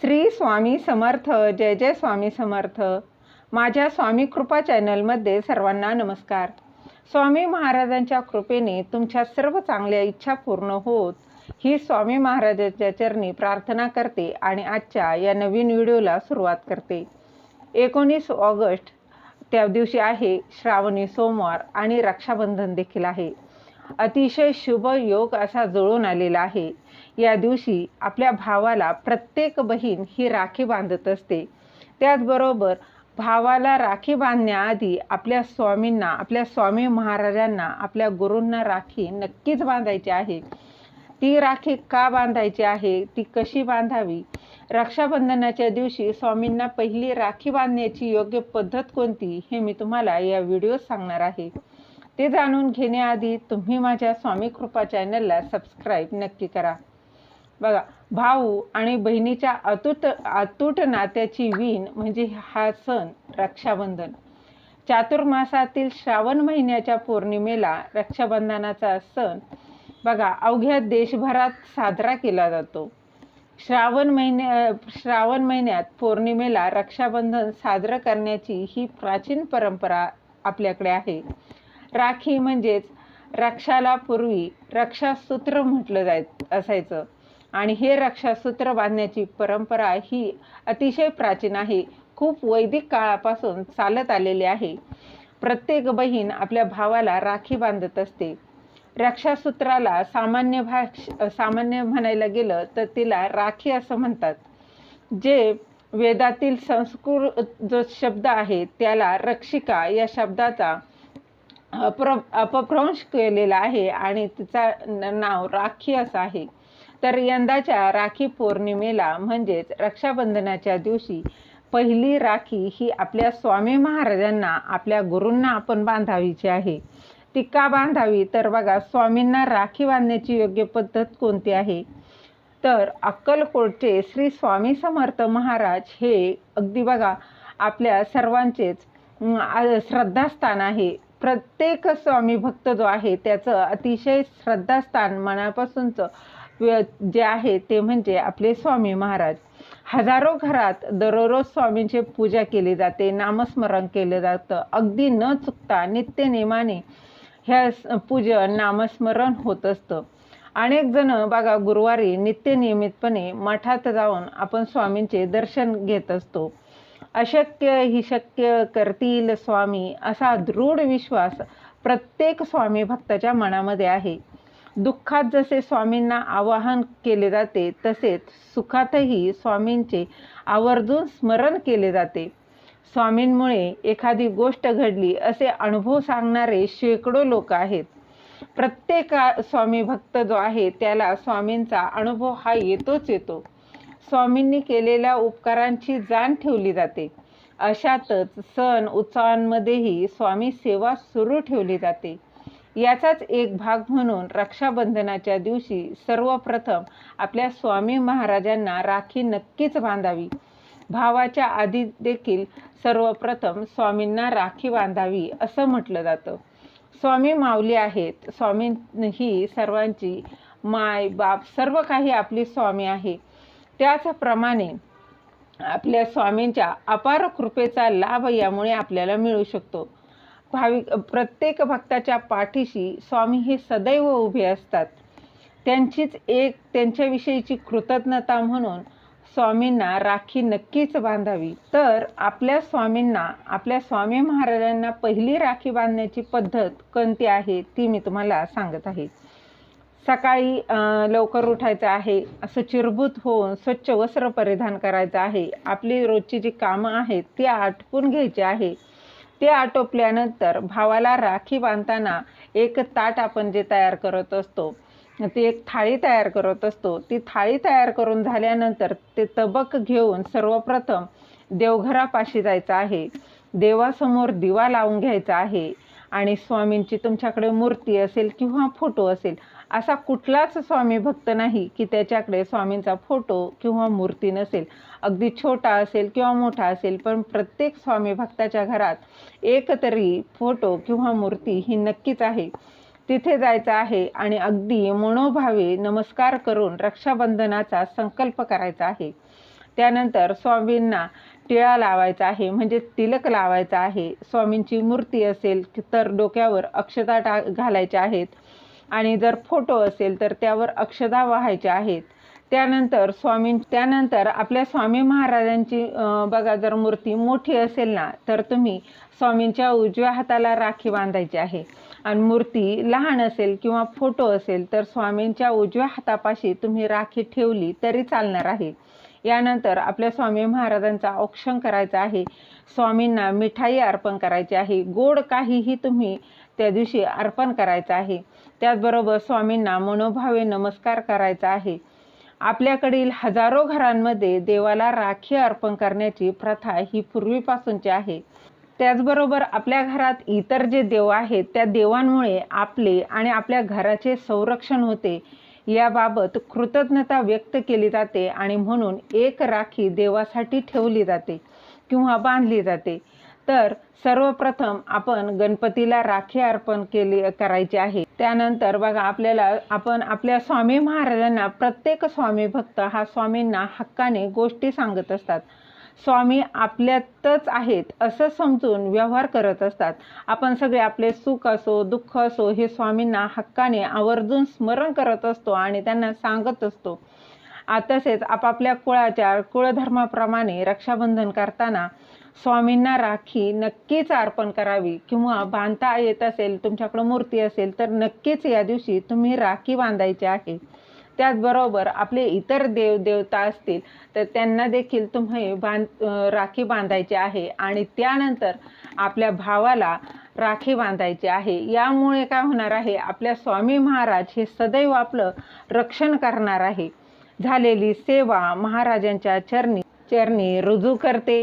श्री स्वामी समर्थ जय जय स्वामी समर्थ. माझ्या स्वामी कृपा चॅनलमध्ये सर्वांना नमस्कार. स्वामी महाराजांच्या कृपेने तुमच्या सर्व चांगल्या इच्छा पूर्ण होत ही स्वामी महाराजांच्या चरणी प्रार्थना करते आणि आजच्या या नवीन व्हिडिओला सुरुवात करते. एकोणीस ऑगस्ट त्या दिवशी आहे श्रावणी सोमवार आणि रक्षाबंधन देखील आहे. अतिशय शुभ योग असा जुळून आलेला आहे. या दिवशी आपल्या भावाला प्रत्येक बहीण ही राखी बांधत असते. त्याचबरोबर भावाला राखी बांधण्याआधी आपल्या स्वामींना आपल्या स्वामी महाराजांना आपल्या गुरूंना राखी नक्कीच बांधायची आहे. ती राखी का बांधायची आहे? ती कशी बांधावी? रक्षाबंधनाच्या दिवशी स्वामींना पहिली राखी बांधण्याची योग्य पद्धत कोणती? हे मी तुम्हाला या व्हिडिओत सांगणार आहे. ते जाणून घेण्याआधी तुम्ही माझ्या स्वामी कृपा चॅनलला सबस्क्राईब नक्की करा. बघा भाऊ आणि बहिणीच्या अतूट अतूट नात्याची वीण म्हणजे हा सण रक्षाबंधन. चातुर्मासातील श्रावण महिन्याच्या पौर्णिमेला रक्षाबंधनाचा सण बघा अवघ्या देशभरात साजरा केला जातो. श्रावण महिन्या श्रावण महिन्यात पौर्णिमेला रक्षाबंधन साजरं करण्याची ही प्राचीन परंपरा आपल्याकडे आहे. राखी म्हणजेच रक्षाला पूर्वी रक्षासूत्र म्हटलं जाय असायचं. आणि हे रक्षासूत्र बांधण्याची परंपरा ही अतिशय प्राचीन आहे. खूप वैदिक काळापासून चालत आलेली आहे. प्रत्येक बहीण आपल्या भावाला राखी बांधत असते. रक्षासूत्राला सामान्य भाष सामान्य म्हणायला गेलं तर तिला राखी असं म्हणतात. जे वेदातील संस्कृत जो शब्द आहे त्याला रक्षिका या शब्दाचा अप्र अपभ्रंश केलेला आहे आणि तिचा नाव राखी असं आहे. तर यंदाच्या राखी पौर्णिमेला म्हणजेच रक्षाबंधनाच्या दिवशी पहिली राखी ही आपल्या स्वामी महाराजांना आपल्या गुरूंना आपण बांधावीची आहे. ती का बांधावी? तर बघा स्वामींना राखी बांधण्याची योग्य पद्धत कोणती आहे? तर अक्कलकोटचे श्री स्वामी समर्थ महाराज हे अगदी बघा आपल्या सर्वांचेच श्रद्धास्थान आहे. प्रत्येक स्वामी भक्त जो आहे त्याचं अतिशय श्रद्धास्थान मनापासूनचं जे आहे ते म्हणजे आपले स्वामी महाराज. हजारो घरात दररोज स्वामींची पूजा केली जाते नामस्मरण केलं जातं. अगदी न चुकता नित्यनेमाने ह्या पूजन नामस्मरण होत असतं. अनेक जण बघा गुरुवारी नित्यनियमितपणे मठात जाऊन आपण स्वामींचे दर्शन घेत असतो. अशक्य ही शक्य करतील स्वामी असा दृढ विश्वास प्रत्येक स्वामी भक्ताच्या मनामध्ये आहे. दुःखात जसे स्वामींना आवाहन केले जाते तसेच सुखातही स्वामींचे आवर्जून स्मरण केले जाते. स्वामींमुळे एखादी गोष्ट घडली असे अनुभव सांगणारे शेकडो लोक आहेत. प्रत्येक स्वामी भक्त जो आहे त्याला स्वामींचा अनुभव हा येतोच येतो. स्वामींनी केलेल्या उपकारांची जाण ठेवली जाते. अशातच सण उत्सवांमध्येही स्वामी सेवा सुरू ठेवली जाते. याचाच एक भाग म्हणून रक्षाबंधनाच्या दिवशी सर्वप्रथम आपल्या स्वामी महाराजांना राखी नक्कीच बांधावी. भावाच्या आधी देखील सर्वप्रथम स्वामींना राखी बांधावी असं म्हटलं जातं. स्वामी माऊली आहेत. स्वामी ही सर्वांची माय बाप सर्व काही आपली स्वामी आहे. त्याचप्रमाणे आपल्या स्वामींच्या अपार कृपेचा लाभ यामुळे आपल्याला मिळू शकतो. भाविक प्रत्येक भक्ताच्या पाठीशी स्वामी हे सदैव उभे असतात. त्यांचीच एक त्यांच्याविषयीची कृतज्ञता म्हणून स्वामींना राखी नक्कीच बांधावी. तर आपल्या स्वामींना आपल्या स्वामी महाराजांना पहिली राखी बांधण्याची पद्धत कोणती आहे ती मी तुम्हाला सांगत आहे. सकाळी लवकर उठायचं आहे असं चिरभूत होऊन स्वच्छ वस्त्र परिधान करायचं आहे. आपली रोजची जी कामं आहेत ती आटपून घ्यायची आहे. ते आटोपल्यानंतर भावाला राखी बांधताना एक ताट आपण जे तयार करत असतो ती एक थाळी तयार करत असतो. ती थाळी तयार करून झाल्यानंतर ते तबक घेऊन सर्वप्रथम देवघरापाशी जायचं आहे. देवासमोर दिवा लावून घ्यायचा आहे आणि स्वामींची तुमच्याकडे मूर्ती असेल किंवा फोटो असेल असा कुठलाच स्वामी भक्त नाही की त्याच्याकडे स्वामींचा फोटो किंवा मूर्ती नसेल. अगदी छोटा असेल किंवा मोठा असेल पण प्रत्येक स्वामी भक्ताच्या घरात एक तरी फोटो किंवा मूर्ती ही नक्कीच आहे. तिथे जायचं आहे आणि अगदी मनोभावे नमस्कार करून रक्षाबंधनाचा संकल्प करायचा आहे. त्यानंतर स्वामींना टिळा लावायचा आहे म्हणजे तिलक लावायचा आहे. स्वामींची मूर्ती असेल तर डोक्यावर अक्षता टा घालायच्या आहेत. आणि जर फोटो असेल तर त्यावर अक्षदा वाहायच्या आहेत. त्यानंतर स्वामी त्यानंतर आपल्या स्वामी महाराजांची बघा जर मूर्ती मोठी असेल ना तर तुम्ही स्वामींच्या उजव्या हाताला राखी बांधायची आहे. आणि मूर्ती लहान असेल किंवा फोटो असेल तर स्वामींच्या उजव्या हातापाशी तुम्ही राखी ठेवली तरी चालणार आहे. यानंतर आपल्या स्वामी महाराजांचा औक्षण करायचा आहे. स्वामींना मिठाई अर्पण करायची आहे. गोड काहीही तुम्ही त्या दिवशी अर्पण करायचं आहे. त्याचबरोबर स्वामींना मनोभावे नमस्कार करायचा आहे. आपल्याकडील हजारो घरांमध्ये देवाला राखी अर्पण करण्याची प्रथा ही पूर्वीपासूनची आहे. त्याचबरोबर आपल्या घरात इतर जे देव आहेत त्या देवांमुळे आपले आणि आपल्या घराचे संरक्षण होते. याबाबत कृतज्ञता व्यक्त केली जाते आणि म्हणून एक राखी देवासाठी ठेवली जाते किंवा बांधली जाते. तर सर्वप्रथम आपण गणपतीला राखी अर्पण केली करायची आहे. त्यानंतर बघा आपल्याला आपण आपल्या स्वामी महाराजांना प्रत्येक स्वामी भक्त हा स्वामींना हक्काने गोष्टी सांगत असतात. स्वामी आपल्यातच आहेत असं समजून व्यवहार करत असतात. आपण सगळे आपले सुख असो दुःख असो हे स्वामींना हक्काने आवर्जून स्मरण करत असतो आणि त्यांना सांगत असतो. तसेच आपापल्या कुळाच्या कुळधर्माप्रमाणे रक्षाबंधन करताना स्वामींना राखी नक्कीच अर्पण करावी किंवा बांधता येत असेल तुमच्याकडं मूर्ती असेल तर नक्कीच या दिवशी तुम्ही राखी बांधायची आहे. त्याचबरोबर आपले इतर देव देवता असतील तर त्यांना देखील तुम्ही बांध राखी बांधायची आहे आणि त्यानंतर आपल्या भावाला राखी बांधायची आहे. यामुळे काय होणार आहे आपल्या स्वामी महाराज हे सदैव आपलं रक्षण करणार आहे. झालेली सेवा महाराजांच्या चरणी चरणी रुजू करते.